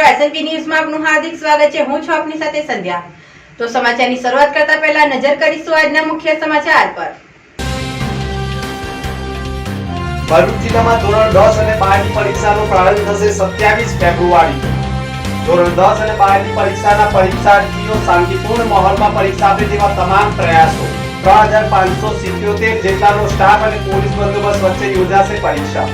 મિત્રો એસએનપી ન્યૂઝમાં આપનું હાર્દિક સ્વાગત છે. હું છું આપની સાથે સંધ્યા. તો સમાચારની શરૂઆત કરતા પહેલા નજર કરીશું આજના મુખ્ય સમાચાર પર. ભરૂચ જિલ્લામાં ધોરણ દસ અને બારની પરીક્ષાનો પ્રારંભ થશે સત્યાવીસ ફેબ્રુઆરી ધોરણ દસ અને બારની પરીક્ષાના પરીક્ષાર્થીઓ શાંતિપૂર્ણ માહોલમાં પરીક્ષા આપે તેવા તમામ પ્રયાસો ત્રણ હજાર પાંચસો સિત્યોતેર જેટલાનો સ્ટાફ અને પોલીસ બંદોબસ્ત વચ્ચે યોજાશે પરીક્ષા.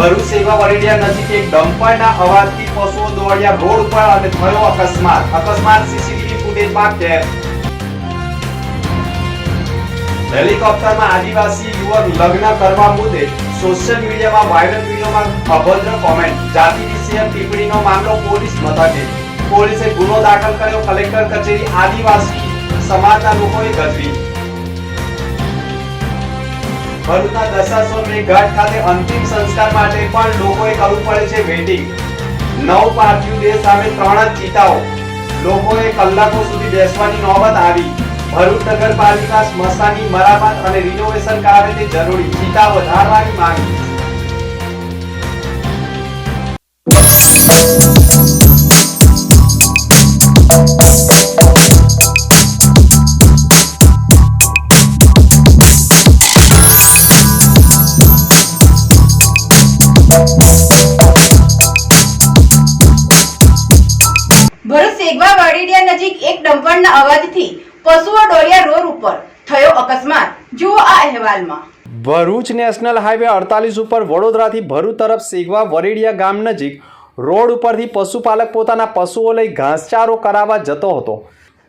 ભરૂચ સેવા વરેડિયા નજીક એક ડમ્પરના અવાજથી પશુઓ દોડ્યા રોડ ઉપર અને થયો અકસ્માત. અકસ્માત સીસીટીવી ફૂટેજમાં કેદ. હેલિકોપ્ટરમાં આદિવાસી યુવક લગ્ન કરવા મુદ્દે સોશિયલ મીડિયામાં વાયરલ વિડીયોમાં અભદ્ર કોમેન્ટ જાતિ વિશે ટિપ્પણીનો મામલો પોલીસ મથકે. પોલીસે ગુનો દાખલ કર્યો કલેક્ટર કચેરી આદિવાસી સમાજના લોકોએ ગજવી. ભરૂચના દશાશ્વમેઘ ઘાટ ખાતે અંતિમ સંસ્કાર માટે પણ લોકોએ કરવું પડે છે વેટિંગ. નવ પાર્થિવ દેહ સામે ત્રણ જ ચિતાઓ. લોકોએ કલાકો સુધી બેસવાની નોબત આવી. ભરૂચ નગરપાલિકા સ્મશાનની મરામત અને રિનોવેશન કરાવે તે જરૂરી ચિતા વધારવાની માંગ. ભરૂચ નેશનલ હાઈવે અડતાલીસ ઉપર વડોદરાથી ભરૂચ તરફ સેગવા વરેડિયા ગામ નજીક રોડ ઉપરથી પશુપાલક પોતાના પશુઓ લઈ ઘાસચારો કરાવવા જતો હતો.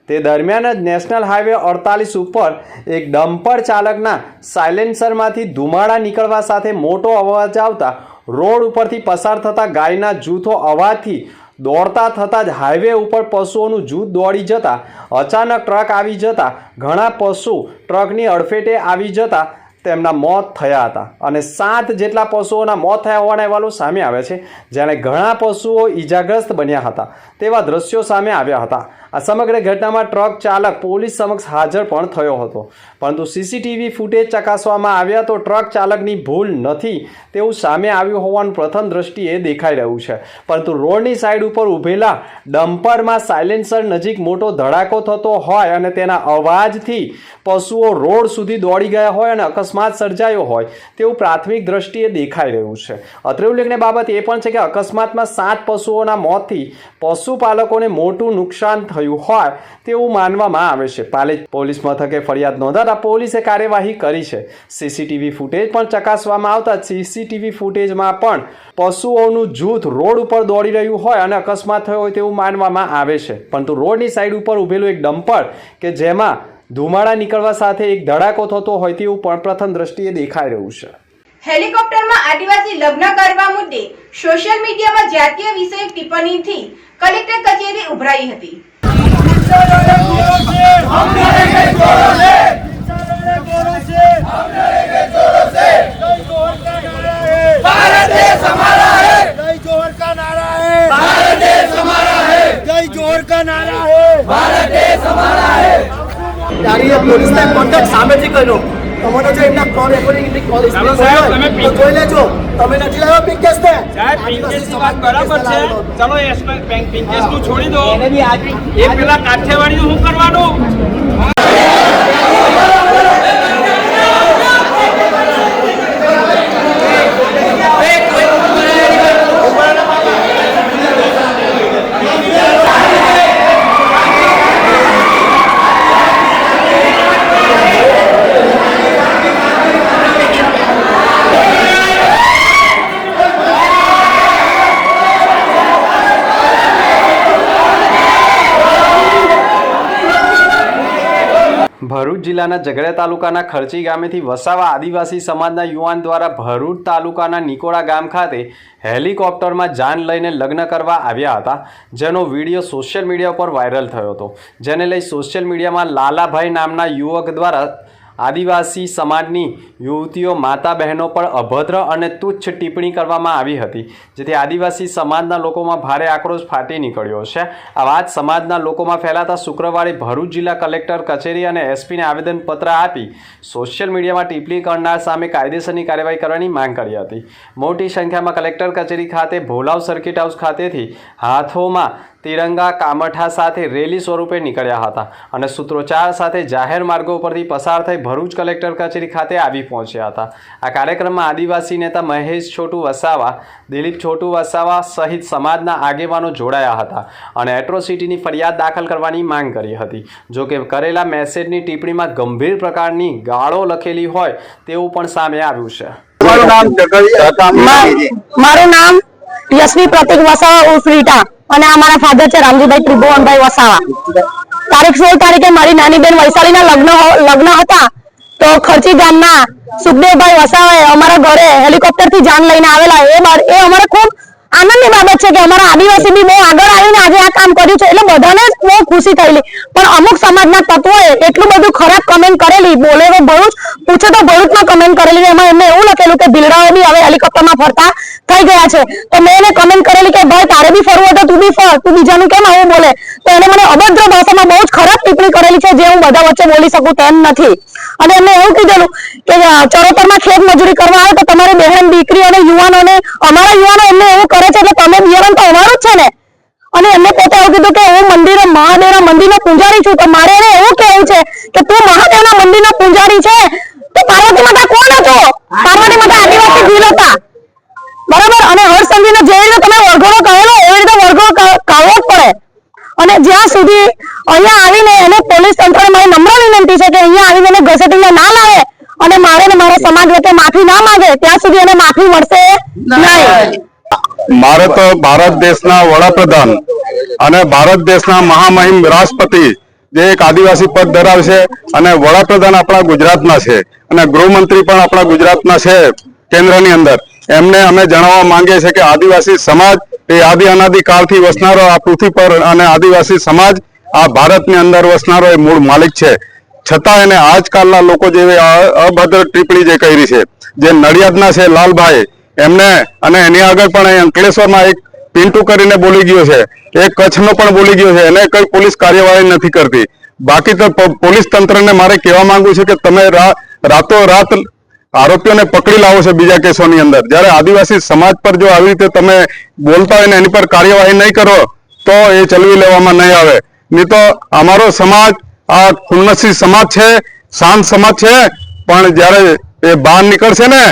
તે દરમિયાન જ નેશનલ હાઈવે અડતાલીસ ઉપર એક ડમ્પર ચાલકના સાયલેન્સરમાંથી ધુમાડા નીકળવા સાથે મોટો અવાજ આવતા રોડ ઉપરથી પસાર થતા ગાયના જૂથો અવાજથી દોડતા થતાં જ હાઈવે ઉપર પશુઓનું જૂથ દોડી જતા અચાનક ટ્રક આવી જતા ઘણા પશુ ટ્રકની અડફેટે આવી જતા તેમના મોત થયા હતા. અને સાત જેટલા પશુઓના મોત થયા હોવાના અહેવાલો સામે આવ્યા છે. જ્યારે ઘણા પશુઓ ઈજાગ્રસ્ત બન્યા હતા. તેવા દ્રશ્યો સામે આવ્યા હતા. આ સમગ્ર ઘટનામાં ટ્રક ચાલક પોલીસ સમક્ષ હાજર પણ થયો હતો. પરંતુ સીસીટીવી ફૂટેજ ચકાસવામાં આવ્યા તો ટ્રક ચાલકની ભૂલ નથી તેવું સામે આવ્યું હોવાનું પ્રથમ દ્રષ્ટિએ દેખાઈ રહ્યું છે. પરંતુ રોડની સાઈડ ઉપર ઊભેલા ડમ્પરમાં સાયલેન્સર નજીક મોટો ધડાકો થતો હોય અને તેના અવાજથી પશુઓ રોડ સુધી દોડી ગયા હોય અને અકસ્માત સર્જાયો હોય તેવું પ્રાથમિક દ્રષ્ટિએ દેખાઈ રહ્યું છે. અત્રે ઉલ્લેખની બાબત એ પણ છે કે અકસ્માતમાં સાત પશુઓના મોતથી પશુપાલકોને મોટું નુકસાન થયું હોય તેવું માનવામાં આવે છે. પાલેજ પોલીસ મથકે ફરિયાદ નોંધાતા પોલીસે કાર્યવાહી કરી છે. સીસીટીવી ફૂટેજ પણ ચકાસવામાં આવતા સીસીટીવી ફૂટેજમાં પણ પશુઓનું જૂથ રોડ ઉપર દોડી રહ્યું હોય અને અકસ્માત થયો હોય તેવું માનવામાં આવે છે. પરંતુ રોડની સાઈડ ઉપર ઊભેલું એક ડમ્પર કે જેમાં ધુમાડા નીકળવા સાથે એક ધડાકો થતો હોય તેવું પણ પ્રથમ દ્રષ્ટિએ દેખાઈ રહ્યું છે. હેલિકોપ્ટરમાં આદિવાસી લગ્ન કરવા મુદ્દે સોશિયલ મીડિયામાં જાતીય વિષયક ટિપ્પણીથી કલેક્ટર કચેરી ઉભરાઈ હતી. chơi đội đất પિંકેશની વાત બરાબર છે. ચલો એસ પિંકેશનું છોડી દો. એ પેલા કાઠિયાવાડી શું કરવાનું? ભરૂચ જિલ્લાના ઝઘડિયા તાલુકાના ખર્ચી ગામેથી વસાવા આદિવાસી સમાજના યુવાન દ્વારા ભરૂચ તાલુકાના નિકોડા ગામ ખાતે હેલિકોપ્ટરમાં જાન લઈને લગ્ન કરવા આવ્યા હતા, જેનો વીડિયો સોશિયલ મીડિયા પર વાયરલ થયો હતો. જેને લઈ સોશિયલ મીડિયામાં લાલાભાઈ નામના યુવક દ્વારા આદિવાસી સમાજની યુવતીઓ માતા બહેનો પર અભદ્ર અને તુચ્છ ટિપ્પણી કરવામાં આવી હતી, જેથી આદિવાસી સમાજના લોકોમાં ભારે આક્રોશ ફાટી નીકળ્યો છે. આ વાત સમાજના લોકોમાં ફેલાતા શુક્રવારે ભરૂચ જિલ્લા કલેક્ટર કચેરી અને એસપીને આવેદનપત્ર આપી સોશિયલ મીડિયામાં ટિપ્પણી કરનાર સામે કાયદેસરની કાર્યવાહી કરવાની માંગ કરી હતી. મોટી સંખ્યામાં કલેક્ટર કચેરી ખાતે ભોલાવ સર્કિટ હાઉસ ખાતેથી હાથોમાં તિરંગા કામઠા સાથે રેલી સ્વરૂપે નીકળ્યા હતા અને સૂત્રોચ્ચાર સાથે જાહેર માર્ગો પરથી પસાર થઈ ભરૂચ કલેક્ટર કચેરી ખાતે આવી પહોંચ્યા હતા. આ કાર્યક્રમમાં આદિવાસી નેતા મહેશ છોટુ વસાવા દિલીપ છોટુ વસાવા સહિત સમાજના આગેવાનો જોડાયા હતા અને એટ્રોસિટીની ફરિયાદ દાખલ કરવાની માંગ કરી હતી. જો કે કરેલા મેસેજની ટિપ્પણીમાં ગંભીર પ્રકારની ગાળો લખેલી હોય તેવું પણ સામે આવ્યું છે. મારું નામ યશવી પ્રતિક વસાવા ઉર્ફ રીટા. અને અમારા ફાધર છે રામજીભાઈ ત્રિભુવનભાઈ વસાવા. તારીખ સોળ તારીખે મારી નાની બેન વૈશાલીના લગ્ન લગ્ન હતા, તો ખર્ચી ગામના સુખદેવભાઈ વસાવાએ અમારા ઘરે હેલિકોપ્ટરથી જાન લઈને આવેલા. એ એ અમારે ખૂબ આનંદની બાબત છે કે અમારા આદિવાસી બી બહુ આગળ આવીને આજે આ કામ કર્યું છે. એટલે બધાને બહુ ખુશી થયેલી. પણ અમુક સમાજના તત્વોએ એટલું બધું ખરાબ કમેન્ટ કરેલી. બોલે તો ભરૂચ, પૂછે તો ભરૂચમાં કમેન્ટ કરેલી. એમાં એમને એવું લખેલું કે ભીલડાઓ બી હવે હેલિકોપ્ટરમાં ફરતા થઈ ગયા છે. તો મેં એને કમેન્ટ કરેલી કે, ભાઈ, તારે બી ફરવું હતું તો બી ફર. તું બીજાનું કેમ આવું બોલે? તો એને મને અભદ્ર ભાષામાં બહુ જ ખરાબ ટિપ્પણી કરેલી છે, જે હું બધા વચ્ચે બોલી શકું તેમ નથી. અને એમને એવું કીધેલું કે, ચરોતરમાં ખેત મજૂરી કરવા આવે તો તમારી બહેન, દીકરી અને યુવાનોને, અમારા યુવાનો એમને એવું કરે છે એટલે તમે બિયારણ તો અમારું જ છે ને. અને એમને પોતે એવું કીધું કે હું મંદિરે મહાદેવના મંદિરનો પૂજારી છું. તો મારે એને એવું કહેવું છે કે તું મહાદેવના મંદિરનો પૂજારી છે? તો પાર્વતી માતા કોણ હતો? પાર્વતી માતા આદિવાસી ભીલ હતા. બરાબર? અને હર્ષચંદ્રને જેવી રીતે તમે વરઘોડો કહેલો, એવી રીતે વરઘોડો કાઢવો જ પડે. અને જ્યાં સુધી અહીંયા આવીને એને પોલીસ તંત્રને મારી નમ્ર વિનંતી છે કે અહીંયા આવીને એને ઘસેટીને ના લાવે અને મારે ને મારા સમાજ વચ્ચે માફી ના માંગે, ત્યાં સુધી એને માફી મળશે નહીં. મારે તો ભારત દેશના વડાપ્રધાન અને ભારત દેશના મહામહિમ રાષ્ટ્રપતિ જે એક આદિવાસી પદ ધરાવશે અને વડાપ્રધાન આપણા ગુજરાતના છે અને ગૃહમંત્રી પણ આપણા ગુજરાતના છે કેન્દ્રની અંદર. એમને અમે જણાવવા માંગીએ છીએ કે આદિવાસી સમાજ એ આદિ અનાદિ કાળથી વસનારો આ પૃથ્વી પર અને આદિવાસી સમાજ આ ભારતની અંદર વસનારો એ મૂળ માલિક છે. છતાં એને આજકાલના લોકો જેવી અભદ્ર ટિપ્પણી જે કરી છે, જે નડિયાદના છે લાલભાઈ એમને અને એની આગળ પણ અંકલેશ્વરમાં એક પિન્ટુ કરીને બોલી ગયો છે. એક કચ્છનો પણ બોલી ગયો છે. એને કઈ પોલીસ કાર્યવાહી નથી કરતી. બાકી તો પોલીસ તંત્રને મારે કહેવા માંગુ છું કે તમે રા- રાતોરાત આરોપીઓને પકડી લાવો છો બીજા કેસોની અંદર. જ્યારે આદિવાસી સમાજ પર જો આવી રીતે તમે બોલતા હોય ને એની પર કાર્યવાહી નહીં કરો, તો એ ચલવી લેવામાં નહીં આવે. નહીં તો અમારો સમાજ, આ ખુન્નસી સમાજ છે, શાંત સમાજ છે, પણ જ્યારે એ બહાર નીકળશે ને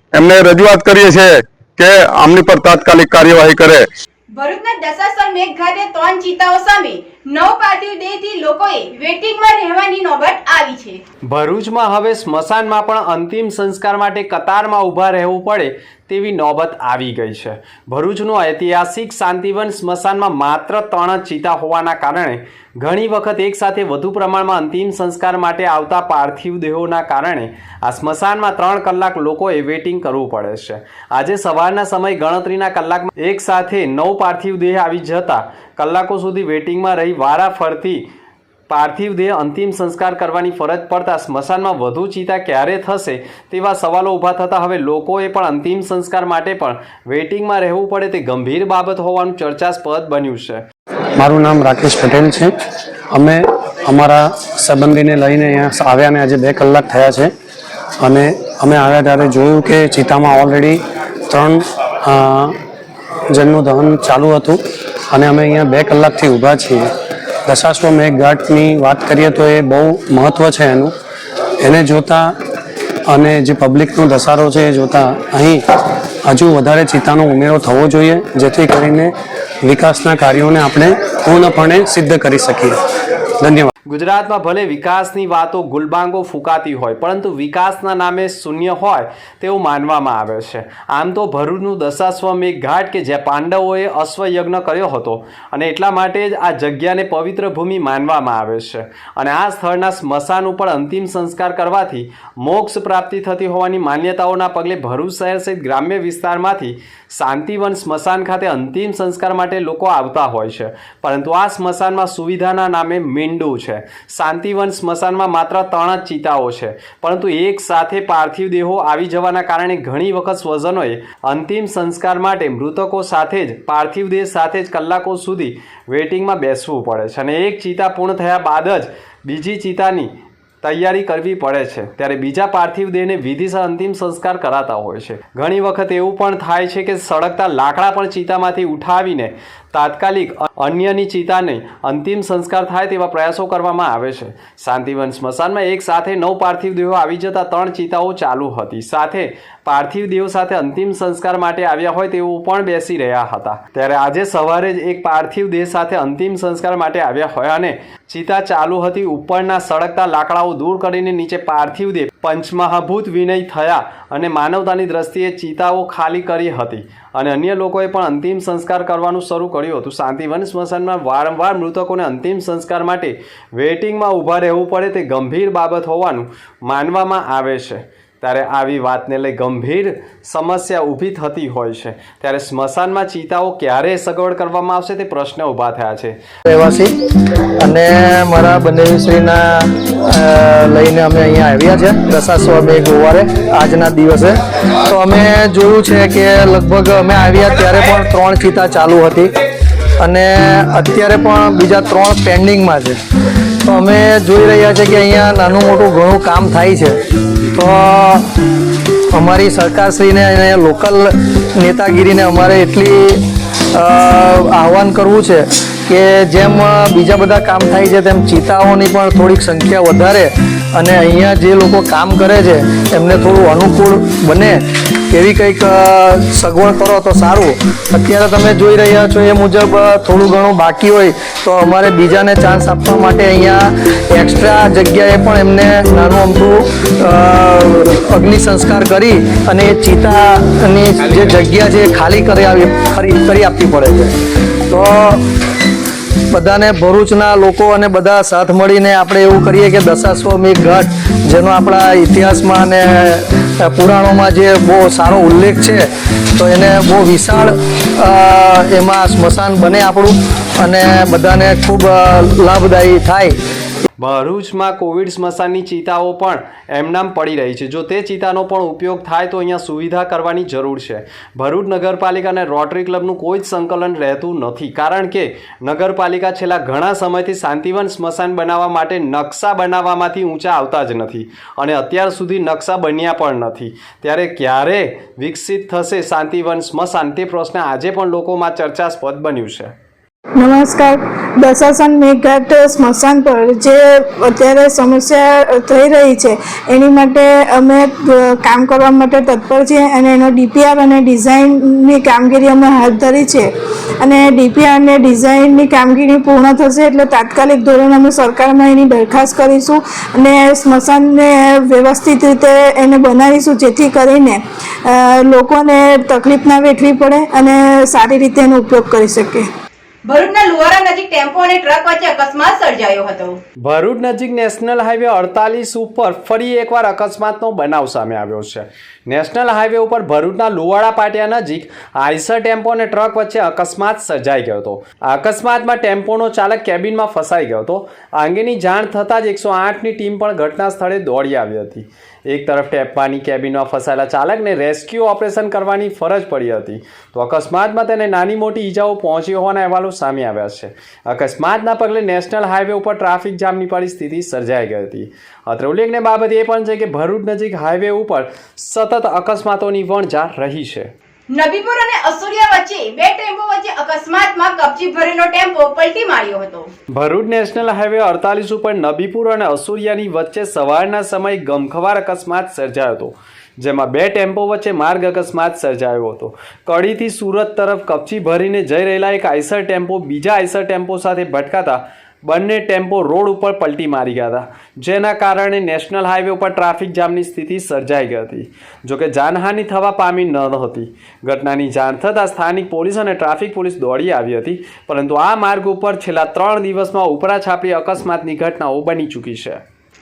એમને રજૂઆત કરીએ છીએ કે આમની પર તાત્કાલિક કાર્યવાહી કરે. ભરૂચના દશાસર મેઘ ખાતે ત્રણ ચિતાઓ સામે નવ પાર્થિવ દેહથી લોકોએ વેટિંગમાં રહેવાની નોબત આવી છે. ભરૂચમાં હવે સ્મશાનમાં પણ અંતિમ સંસ્કાર માટે કતારમાં ઊભા રહેવું પડે તેવી નોબત આવી ગઈ છે. ભરૂચનું ઐતિહાસિક શાંતિવન સ્મશાનમાં માત્ર ત્રણ જ ચિતા હોવાના કારણે ઘણી વખત એકસાથે વધુ પ્રમાણમાં અંતિમ સંસ્કાર માટે આવતા પાર્થિવ દેહોના કારણે આ સ્મશાનમાં ત્રણ કલાક લોકોએ વેટિંગ કરવું પડે છે. આજે સવારના સમય ગણતરીના કલાકમાં એક સાથે નવ પાર્થિવ દેહ આવી જતા કલાકો સુધી વેટિંગમાં રહી વારા ફરતી પાર્થિવ દેહ અંતિમ સંસ્કાર કરવાની ફરજ પડતા સ્મશાનમાં વધુ ચિતા ક્યારે થશે તેવા સવાલો ઊભા થતા હવે લોકોએ પણ અંતિમ સંસ્કાર માટે પણ વેઇટિંગમાં રહેવું પડે તે ગંભીર બાબત હોવાનું ચર્ચાસ્પદ બન્યું છે. મારું નામ રાકેશ પટેલ છે. અમે અમારા સંબંધીને લઈને અહીંયા આવ્યા ને આજે બે કલાક થયા છે. અને અમે આવ્યા ત્યારે જોયું કે ચિતામાં ઓલરેડી ત્રણ જણનું દહન ચાલુ હતું. અને અમે અહીંયા બે કલાકથી ઊભા છીએ. દશાશ્વમેઘ ઘાટની વાત કરીએ તો એ બહુ મહત્ત્વ છે એનું. એને જોતાં અને જે પબ્લિકનો ધસારો છે એ જોતાં અહીં હજુ વધારે ચિત્તાનો ઉમેરો થવો જોઈએ, જેથી કરીને વિકાસના કાર્યોને આપણે પૂર્ણપણે સિદ્ધ કરી શકીએ. ધન્યવાદ. ગુજરાતમાં ભલે વિકાસની વાતો ગુલબાંગો ફૂંકાતી હોય, પરંતુ વિકાસના નામે શૂન્ય હોય તેવું માનવામાં આવે છે. આમ તો ભરૂચનું દશાશ્વમેઘ ઘાટ કે જ્યાં પાંડવોએ અશ્વયજ્ઞ કર્યો હતો, અને એટલા માટે જ આ જગ્યાને પવિત્ર ભૂમિ માનવામાં આવે છે. અને આ સ્થળના સ્મશાન ઉપર અંતિમ સંસ્કાર કરવાથી મોક્ષ પ્રાપ્તિ થતી હોવાની માન્યતાઓના પગલે ભરૂચ શહેર સહિત ગ્રામ્ય વિસ્તારમાંથી શાંતિવન સ્મશાન ખાતે અંતિમ સંસ્કાર માટે લોકો આવતા હોય છે. પરંતુ આ સ્મશાનમાં સુવિધાના નામે મીંડું છે. શાંતિવન સ્મશાનમાં માત્ર ત્રણ જ ચિતાઓ છે. પરંતુ એક સાથે પાર્થિવ દેહો આવી જવાના કારણે ઘણી વખત સ્વજનોએ અંતિમ સંસ્કાર માટે મૃતકો સાથે જ, પાર્થિવ દેહ સાથે જ કલાકો સુધી વેટિંગમાં બેસવું પડે છે. અને એક ચિતા પૂર્ણ થયા બાદ જ બીજી ચિતાની તૈયારી કરવી પડે છે. ત્યારે બીજા પાર્થિવ દેહને વિધિસર અંતિમ સંસ્કાર કરાતા હોય છે. ઘણી વખત એવું પણ થાય છે કે સળગતા લાકડા પણ ચિતામાંથી ઉઠાવીને તાત્કાલિક અન્યની ચિતાને અંતિમ સંસ્કાર થાય તેવા પ્રયાસો કરવામાં આવે છે. શાંતિવન સ્મશાનમાં એક સાથે નવ પાર્થિવ દેહો આવી જતા ત્રણ ચિતાઓ ચાલુ હતી. સાથે પાર્થિવ દેહો સાથે અંતિમ સંસ્કાર માટે આવ્યા હોય તેવું પણ બેસી રહ્યા હતા. ત્યારે આજે સવારે જ એક પાર્થિવ દેહ સાથે અંતિમ સંસ્કાર માટે આવ્યા હોય અને ચિતા ચાલુ હતી. ઉપરના સળગતા લાકડાઓ દૂર કરીને નીચે પાર્થિવ દેહ, પંચમહાભૂત વિનય થયા અને માનવતાની દ્રષ્ટિએ ચિતાઓ ખાલી કરી હતી. અને અન્ય લોકોએ પણ અંતિમ સંસ્કાર કરવાનું શરૂ કર્યું હતું. શાંતિવન સ્મશાનમાં વારંવાર મૃતકોને અંતિમ સંસ્કાર માટે વેઇટિંગમાં ઊભા રહેવું પડે તે ગંભીર બાબત હોવાનું માનવામાં આવે છે. ત્યારે આવી વાતને લઈ ગંભીર સમસ્યા ઊભી થતી હોય છે. ત્યારે સ્મશાનમાં ચિતાઓ ક્યારે સગવડ કરવામાં આવશે તે પ્રશ્ન ઊભા થયા છે. રહેવાસી, અને મારા બંનેશ્રીના લઈને અમે અહીંયા આવ્યા છે. દશાશ્વમેઘ ગુરુવારે, આજના દિવસે. તો અમે જોયું છે કે લગભગ અમે આવ્યા ત્યારે પણ ત્રણ ચિતા ચાલુ હતી. અને અત્યારે પણ બીજા ત્રણ પેન્ડિંગમાં છે. તો અમે જોઈ રહ્યા છે કે અહીંયા નાનું મોટું ઘણું કામ થાય છે. તો અમારી સરકારશ્રીને અને લોકલ નેતાગીરીને અમારે એટલી આહવાન કરવું છે કે જેમ બીજા બધા કામ થાય છે, તેમ ચિતાઓની પણ થોડીક સંખ્યા વધારે અને અહીંયા જે લોકો કામ કરે છે, એમને થોડું અનુકૂળ બને. એવી કંઈક સગવડ કરો તો સારું. અત્યારે તમે જોઈ રહ્યા છો એ મુજબ થોડું ઘણું બાકી હોય તો અમારે બીજાને ચાન્સ આપવા માટે અહીંયા એક્સ્ટ્રા જગ્યાએ પણ એમને નાનું અમથું અગ્નિ સંસ્કાર કરી અને એ ચિતાની જે જગ્યા છે એ ખાલી કરી આવી કરી કરી આપવી પડે છે. તો બધાને ભરૂચના લોકો અને બધા સાથ મળીને આપણે એવું કરીએ કે દશાશ્વમેઘ ઘટ, જેનો આપણા ઇતિહાસમાં અને પુરાણોમાં જે બહુ સારો ઉલ્લેખ છે, તો એને બહુ વિશાળ એમાં સ્મશાન બને આપણું અને બધાને ખૂબ લાભદાયી થાય. ભરૂચમાં કોવિડ સ્મશાનની ચિતાઓ પણ એમનામ પડી રહી છે. જો તે ચિતાનો પણ ઉપયોગ થાય તો અહીંયા સુવિધા કરવાની જરૂર છે. ભરૂચ નગરપાલિકા અને રોટરી ક્લબનું કોઈ જ સંકલન રહેતું નથી. કારણ કે નગરપાલિકા છેલ્લા ઘણા સમયથી શાંતિવન સ્મશાન બનાવવા માટે નકશા બનાવવામાંથી ઊંચા આવતા જ નથી અને અત્યાર સુધી નકશા બન્યા પણ નથી. ત્યારે ક્યારે વિકસિત થશે શાંતિવન સ્મશાન? તે પ્રશ્ન આજે પણ લોકોમાં ચર્ચાસ્પદ બન્યું છે. નમસ્કાર. દશાસન મેઘાટ સ્મશાન પર જે અત્યારે સમસ્યા થઈ રહી છે, એની માટે અમે કામ કરવા માટે તત્પર છીએ અને એનો ડીપીઆર અને ડિઝાઇનની કામગીરી અમે હાથ ધરી છે. અને ડીપીઆર અને ડિઝાઇનની કામગીરી પૂર્ણ થશે એટલે તાત્કાલિક ધોરણે અમે સરકારમાં એની દરખાસ્ત કરીશું અને સ્મશાનને વ્યવસ્થિત રીતે એને બનાવીશું, જેથી કરીને લોકોને તકલીફ ના વેઠવી પડે અને સારી રીતે એનો ઉપયોગ કરી શકે ભરૂચના લુવારા નજીક ટેમ્પો અને ટ્રક વચ્ચે અકસ્માત સર્જાયો હતો. ભરૂચ નજીક નેશનલ હાઈવે અડતાલીસ ઉપર ફરી એકવાર અકસ્માતનો બનાવ સામે આવ્યો છે. નેશનલ હાઈવે ઉપર ભરૂચના લુવાડા પાટિયા નજીક આઈસર ટેમ્પો અને ટ્રક વચ્ચે અકસ્માત સર્જાઈ ગયો હતો. આ અકસ્માતમાં ટેમ્પોનો ચાલક કેબિનમાં ફસાઈ ગયો હતો. આ અંગેની જાણ થતાં જ એકસો આઠની ટીમ પણ ઘટના સ્થળે દોડી આવી હતી. એક તરફ ટેમ્પાની કેબિનમાં ફસાયેલા ચાલકને રેસ્ક્યુ ઓપરેશન કરવાની ફરજ પડી હતી. તો અકસ્માતમાં તેને નાની મોટી ઈજાઓ પહોંચી હોવાના અહેવાલો સામે આવ્યા છે. અકસ્માતના પગલે નેશનલ હાઈવે ઉપર ટ્રાફિક જામની પરિસ્થિતિ સર્જાઈ ગઈ હતી. અત્રે ઉલ્લેખનીય બાબત એ પણ છે કે ભરૂચ નજીક હાઈવે ઉપર સતત અકસ્માતોની વણઝાર રહી છે. નબીપુર અને અસુરિયા વચ્ચે બે ટેમ્પો વચ્ચે અકસ્માતમાં કપચી ભરેલો ટેમ્પો પલટી માર્યો હતો. ભરૂચ નેશનલ હાઈવે અડતાલીસ ઉપર નબીપુર અને અસુરિયાની વચ્ચે સવારના સમયે ગમખવાર અકસ્માત સર્જાયો હતો જેમાં બે ટેમ્પો વચ્ચે માર્ગ અકસ્માત સર્જાયો હતો. કડીથી સુરત તરફ કપચી ભરીને જઈ રહેલા એક આઈસર ટેમ્પો બીજા આઈસર ટેમ્પો સાથે ભટકાતા બંને ટેમ્પો રોડ ઉપર પલટી મારી ગયા હતા, જેના કારણે નેશનલ હાઈવે ઉપર ટ્રાફિક જામની સ્થિતિ સર્જાઈ ગઈ હતી. જોકે જાનહાનિ થવા પામી ન હતી. ઘટનાની જાણ થતાં સ્થાનિક પોલીસ અને ટ્રાફિક પોલીસ દોડી આવી હતી, પરંતુ આ માર્ગ ઉપર છેલ્લા ત્રણ દિવસમાં ઉપરા છાપરી અકસ્માતની ઘટનાઓ બની ચૂકી છે.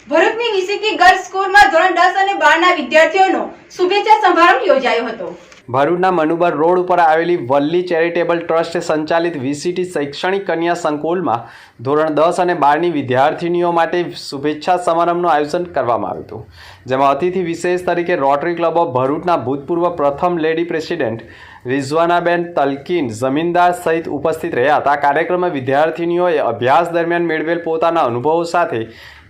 ભરૂચની નિશિકી ગર્લ્સ સ્કૂલમાં ધોરણ દસ અને બારના વિદ્યાર્થીઓનો શુભેચ્છા સમારંભ યોજાયો હતો. ભરૂચના મનુબર રોડ ઉપર આવેલી વલ્લી ચેરિટેબલ ટ્રસ્ટ સંચાલિત વીસીટી શૈક્ષણિક કન્યા સંકુલમાં ધોરણ દસ અને બારની વિદ્યાર્થિનીઓ માટે શુભેચ્છા સમારંભનું આયોજન કરવામાં આવ્યું હતું, જેમાં અતિથિ વિશેષ તરીકે રોટરી ક્લબ ઓફ ભરૂચના ભૂતપૂર્વ પ્રથમ લેડી પ્રેસિડેન્ટ રિઝવાનાબેન તલકીન જમીનદાર સહિત ઉપસ્થિત રહ્યા હતા આ કાર્યક્રમમાં વિદ્યાર્થિનીઓએ અભ્યાસ દરમિયાન મેળવેલ પોતાના અનુભવો સાથે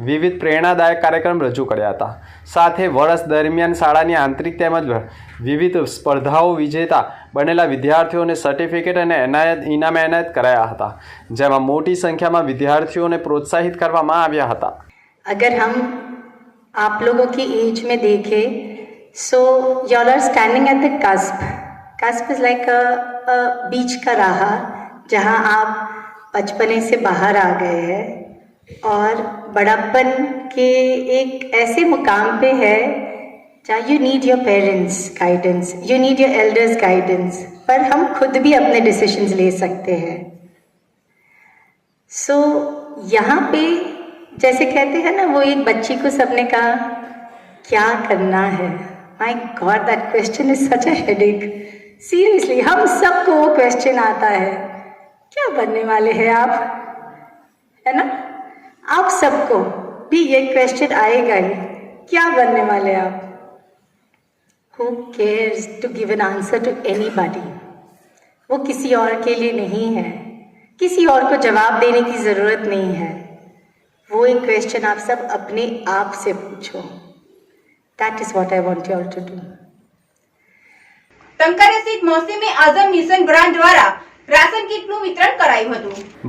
વિવિધ પ્રેરણાદાયક કાર્યક્રમ રજૂ કર્યા હતા સાથે વર્ષ દરમિયાન શાળાની આંતરિક તેમજ વિવિધ સ્પર્ધાઓ વિજેતા બનેલા વિદ્યાર્થીઓને સર્ટિફિકેટ અને એનાયત ઇનામ એનાયત કરાયા હતા જેમાં મોટી સંખ્યામાં વિદ્યાર્થીઓને પ્રોત્સાહિત કરવામાં આવ્યા હતા अगर हम आप लोगों की एज में देखें सो y'all are standing at the cusp cusp is like a बीच का राह जहाँ आप बचपने से बाहर आ गए हैं और बड़ापन के एक ऐसे मुकाम पे है जहाँ you need your parents guidance you need your elders guidance पर हम खुद भी अपने डिसीजंस ले सकते हैं। सो so, यहाँ पे जैसे कहते हैं ना वो एक बच्ची को सबने कहा क्या करना है? My God that question is such a seriously हम सबको वो क्वेश्चन आता है क्या बनने वाले हैं आप है ना आप सबको भी ये क्वेश्चन आएगा ही क्या बनने वाले आप who cares to give an answer to any वो किसी और के लिए नहीं है किसी और को जवाब देने की ज़रूरत नहीं है वो एक क्वेश्चन आप सब अपने आप से पूछो that is what I want you all to do Tankaria સ્થિત મોસમી આઝમ મિશન બ્રાન્ચ દ્વારા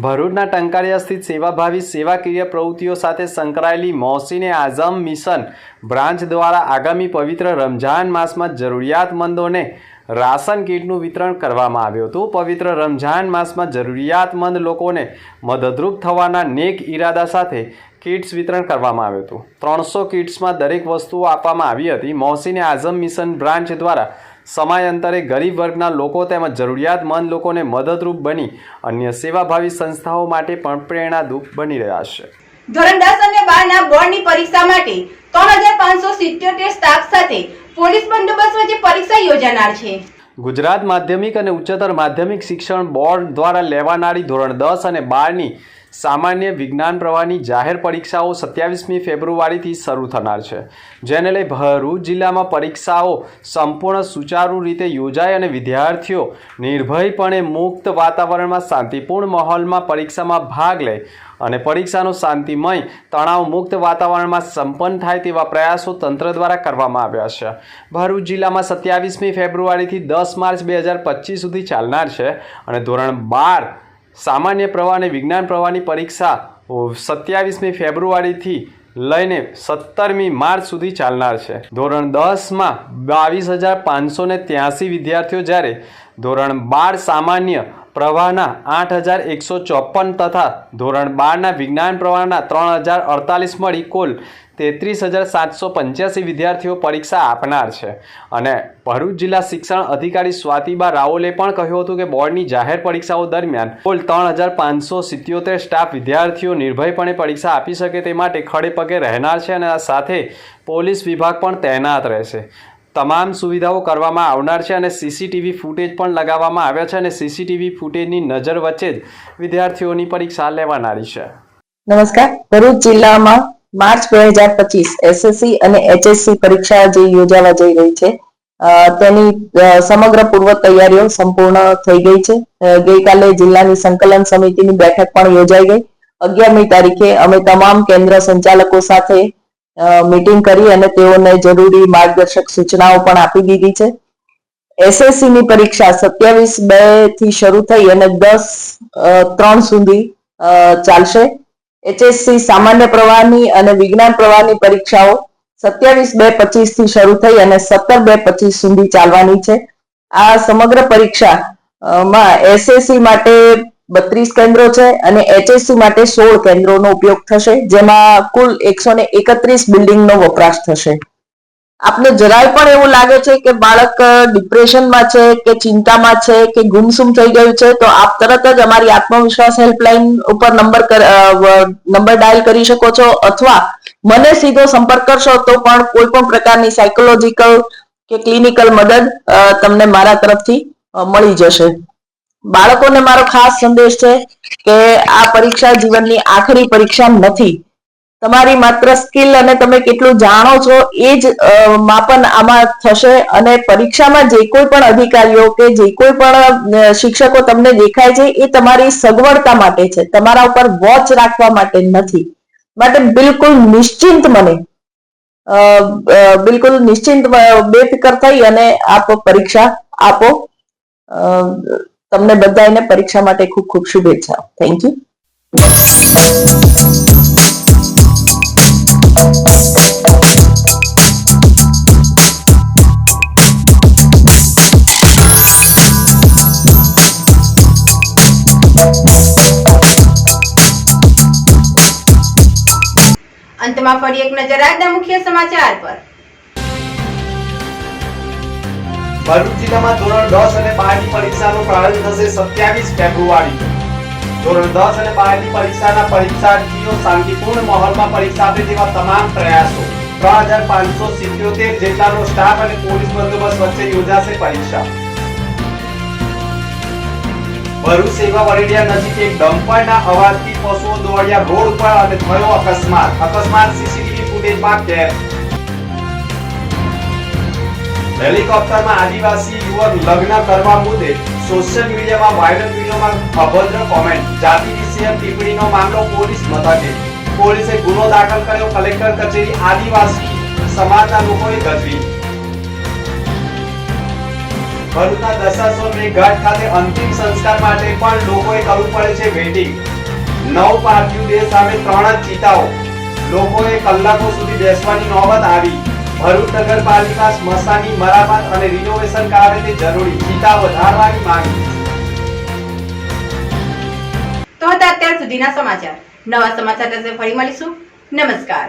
ભરૂચના ટંકારિયા સ્થિત સેવાભાવી સેવાકીય પ્રવૃત્તિઓ સાથે સંકળાયેલી મોસીને આઝમ મિશન બ્રાન્ચ દ્વારા આગામી પવિત્ર રમઝાન માસમાં જરૂરિયાતમંદોને રાશન કીટનું વિતરણ કરવામાં આવ્યું હતું. પવિત્ર રમઝાન માસમાં જરૂરિયાતમંદ લોકોને મદદરૂપ થવાના નેક ઈરાદા સાથે કિટ્સ વિતરણ કરવામાં આવ્યું હતું. ત્રણસો કિટ્સમાં દરેક વસ્તુઓ આપવામાં આવી હતી. મોસીને આઝમ મિશન બ્રાન્ચ દ્વારા સમયાંતરે ગરીબ વર્ગના લોકો તેમજ જરૂરિયાતમંદ લોકોને મદદરૂપ બની અન્ય સેવાભાવી સંસ્થાઓ માટે પણ પ્રેરણારૂપ બની રહ્યા છે. ધોરણ દસ અને બારના બોર્ડની પરીક્ષા માટે ત્રણ હજાર પાંચસો સિત્યોતેર સ્ટાફ સાથે પોલીસ બંદોબસ્ત વચ્ચે પરીક્ષા યોજાનાર છે. ગુજરાત માધ્યમિક અને ઉચ્ચતર માધ્યમિક શિક્ષણ બોર્ડ દ્વારા લેવાનારી ધોરણ દસ અને બારની સામાન્ય વિજ્ઞાન પ્રવાહની જાહેર પરીક્ષાઓ સત્યાવીસમી ફેબ્રુઆરીથી શરૂ થનાર છે. જેને લઈ ભરૂચ જિલ્લામાં પરીક્ષાઓ સંપૂર્ણ સુચારુ રીતે યોજાય અને વિદ્યાર્થીઓ નિર્ભયપણે મુક્ત વાતાવરણમાં શાંતિપૂર્ણ માહોલમાં પરીક્ષામાં ભાગ લે અને પરીક્ષાનો શાંતિમય તણાવ મુક્ત વાતાવરણમાં સંપન્ન થાય તેવા પ્રયાસો તંત્ર દ્વારા કરવામાં આવ્યા છે. ભરૂચ જિલ્લામાં સત્યાવીસમી ફેબ્રુઆરીથી દસ માર્ચ બે હજાર પચીસ સુધી ચાલનાર છે અને ધોરણ બાર સામાન્ય પ્રવાહ અને વિજ્ઞાન પ્રવાહની પરીક્ષા સત્યાવીસમી ફેબ્રુઆરીથી લઈને સત્તરમી માર્ચ સુધી ચાલનાર છે. ધોરણ દસમાં બાવીસ હજાર પાંચસો ને ત્યાસી વિદ્યાર્થીઓ જ્યારે ધોરણ બાર સામાન્ય પ્રવાહના આઠ હજાર એકસો ચોપન તથા ધોરણ બારના વિજ્ઞાન પ્રવાહના ત્રણ હજાર અડતાલીસ મળી કુલ તેત્રીસ હજાર સાતસો પંચ્યાસી વિદ્યાર્થીઓ પરીક્ષા આપનાર છે. અને ભરૂચ જિલ્લા શિક્ષણ અધિકારી સ્વાતિબા રાઓલે પણ કહ્યું હતું કે બોર્ડની જાહેર પરીક્ષાઓ દરમિયાન કુલ ત્રણ હજાર પાંચસો સિત્યોતેર સ્ટાફ વિદ્યાર્થીઓ નિર્ભયપણે પરીક્ષા આપી શકે તે માટે ખડે પગે રહેનાર છે અને આ સાથે પોલીસ વિભાગ પણ તૈનાત રહેશે. તમામ સુવિધાઓ કરવામાં આવનાર છે અને સીસીટીવી ફૂટેજ પણ લગાવવામાં આવ્યા છે અને સીસીટીવી ફૂટેજની નજર વચ્ચે જ વિદ્યાર્થીઓની પરીક્ષા લેવાનારી છે. નમસ્કાર. ભરૂચ જિલ્લામાં માર્ચ બે હજાર પચીસ એસએસસી અને એચએસસી પરીક્ષા જે યોજાવા જઈ રહી છે તેની સમગ્ર પૂર્વ તૈયારીઓ સંપૂર્ણ થઈ ગઈ છે. ગઈકાલે જિલ્લાની સંકલન સમિતિની બેઠક પણ યોજાઈ ગઈ. અગિયારમી તારીખે અમે તમામ કેન્દ્ર સંચાલકો સાથે મીટિંગ કરી અને તેઓને જરૂરી માર્ગદર્શક સૂચનાઓ પણ આપી દીધી છે. એસએસસી ની પરીક્ષા સત્યાવીસ બેથી શરૂ થઈ અને દસ ત્રણ સુધી ચાલશે. એચએસસી સામાન્ય પ્રવાહની અને વિજ્ઞાન પ્રવાહની પરીક્ષાઓ સત્યાવીસ બે પચીસથી શરૂ થઈ અને સત્તર બે પચીસ સુધી ચાલવાની છે. આ સમગ્ર પરીક્ષા માં એસએસસી માટે બત્રીસ કેન્દ્રો છે અને એચએસસી માટે સોળ કેન્દ્રોનો ઉપયોગ થશે, જેમાં કુલ એકસો ને એકત્રીસ બિલ્ડિંગનો વપરાશ થશે. આપને જરાય પણ એવું લાગે છે કે બાળક ડિપ્રેશનમાં છે કે ચિંતામાં છે કે ગુમસુમ થઈ ગયું છે, તો આપ તરત જ અમારી આત્મવિશ્વાસ હેલ્પલાઇન ઉપર નંબર નંબર ડાયલ કરી શકો છો અથવા મને સીધો સંપર્ક કરશો તો પણ કોઈ પણ પ્રકારની સાયકોલોજીકલ કે ક્લિનિકલ મદદ તમને મારા તરફથી મળી જશે. બાળકોને મારો ખાસ સંદેશ છે કે આ પરીક્ષા જીવનની આખરી પરીક્ષા નથી. તમારી માત્ર સ્કિલ અને તમે કેટલું જાણો છો, એ જ માપન આમાં થશે અને પરીક્ષામાં જે કોઈ પણ અધિકારીઓ કે જે કોઈ પણ શિક્ષકો તમને દેખાય છે, એ તમારી સગવડતા માટે છે. તમારા ઉપર વોચ રાખવા માટે નથી. માટે બિલકુલ નિશ્ચિંત મને. બિલકુલ નિશ્ચિંત બેફિકર થઈ અને આપ પરીક્ષા, આપો. તમને બધાને પરીક્ષા માટે ખૂબ ખૂબ શુભેચ્છા થેન્ક યુ અંતમાં ફરી એક નજર આજના મુખ્ય સમાચાર પર. ભરૂચ જિલ્લામાં ધોરણ દસ અને બારની પરીક્ષાનો પ્રારંભ થશે સત્યાવીસ ફેબ્રુઆરી ધોરણ દસ અને બારની પરીક્ષાના પરીક્ષાર્થીઓ શાંતિપૂર્ણ માહોલમાં પરીક્ષા આપે તેવા તમામ પ્રયાસો ત્રણ હજાર પાંચસો સિત્યોતેર જેટલાનો સ્ટાફ અને પોલીસ બંદોબસ્ત વચ્ચે યોજાશે પરીક્ષા. ભરૂચ સેવા વરેડિયા નજીક એક ડમ્પરના અવાજથી પશુઓ દોડ્યા રોડ ઉપર અને થયો અકસ્માત. અકસ્માત સીસીટીવી ફૂટેજમાં કેદ. હેલિકોપ્ટરમાં આદિવાસી યુવક લગ્ન કરવા મુદ્દે સોશિયલ મીડિયામાં વાયરલ વિડીયોમાં અભદ્ર કોમેન્ટ જાતિ વિષયક ટિપ્પણીનો મામલો પોલીસ મથકે. પોલીસે ગુનો દાખલ કર્યો કલેક્ટર કચેરી આદિવાસી સમાજના લોકોએ ગજવી. ભરૂચના દશાશ્વર મેઘ ઘાટ ખાતે અંતિમ સંસ્કાર માટે પણ લોકોએ કરવું પડે છે વેઇટિંગ નવ પાર્થિવ દેહ સામે ત્રણ જ ચિતાઓ. લોકોએ કલાકો સુધી બેસવાની નોબત આવી. ભરૂચ નગરપાલિકા સ્મશાનની મરામત અને રિનોવેશન કરાવે તે જરૂરી ચિંતા વધારવાની માંગ. તો હતા અત્યાર સુધીના સમાચાર. નવા સમાચાર સાથે ફરી મળીશું. નમસ્કાર.